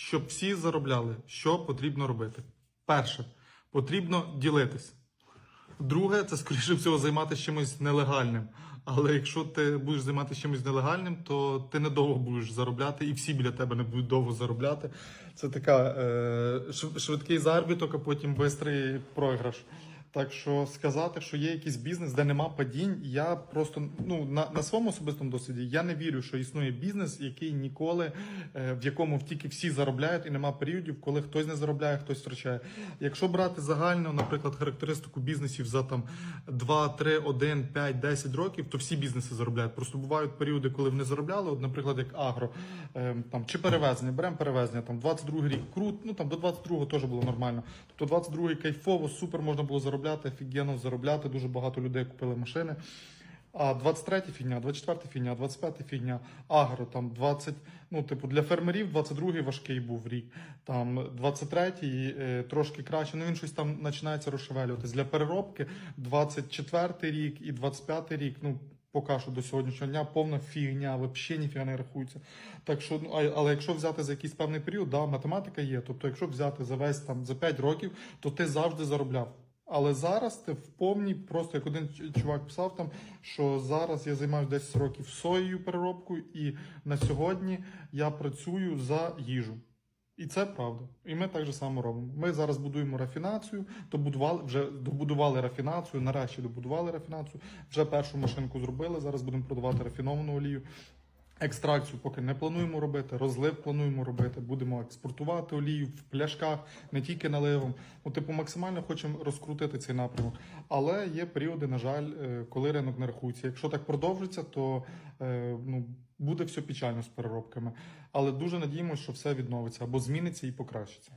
щоб всі заробляли, що потрібно робити? Перше, потрібно ділитись. Друге, це скоріше всього займатися чимось нелегальним. Але якщо ти будеш займатися чимось нелегальним, то ти недовго будеш заробляти, і всі біля тебе не будуть довго заробляти. Це така е, швидкий заробіток, а потім швидкий програш. Так що сказати, що є якийсь бізнес, де нема падінь, я просто ну на, на своєму особистому досвіді я не вірю, що існує бізнес, який ніколи е, в якому тільки всі заробляють, і нема періодів, коли хтось не заробляє, хтось втрачає. Якщо брати загальну, наприклад, характеристику бізнесів за там 2, 3, 1, 5, 10 років, то всі бізнеси заробляють. Просто бувають періоди, коли вони заробляли. От, наприклад, як агро е, там чи перевезення, беремо перевезення, там 22 рік крут, ну там до 22-го теж було нормально. Тобто 22-й кайфово, супер можна було заробляти, офігенно заробляти. Дуже багато людей купили машини. А 23 фігня, 24 фігня, 25 фігня, агро, там 20, ну, типу, для фермерів 22-й важкий був рік, там 23-й е, трошки краще, ну він щось там починається розшевелюватись. Для переробки 24-й рік і 25-й рік, ну, поки що до сьогоднішнього дня повна фігня, взагалі ніфіга не рахується. Так що, ну, але якщо взяти за якийсь певний період, да, математика є. Тобто, якщо взяти за весь там за 5 років, то ти завжди заробляв. Але зараз ти в повній, просто як один чувак писав там, що зараз я займаюся 10 років соєю переробкою, і на сьогодні я працюю за їжу. І це правда. І ми так же само робимо. Ми зараз будуємо рафінацію, добудували вже добудували рафінацію, нарешті добудували рафінацію. Вже першу машинку зробили. Зараз будемо продавати рафіновану олію. Екстракцію поки не плануємо робити, розлив плануємо робити. Будемо експортувати олію в пляшках, не тільки наливом. Ну, типу, максимально хочемо розкрутити цей напрямок. Але є періоди, на жаль, е, коли ринок не рахується. Якщо так продовжиться, то е, ну, буде все печально з переробками. Але дуже надіємося, що все відновиться або зміниться і покращиться.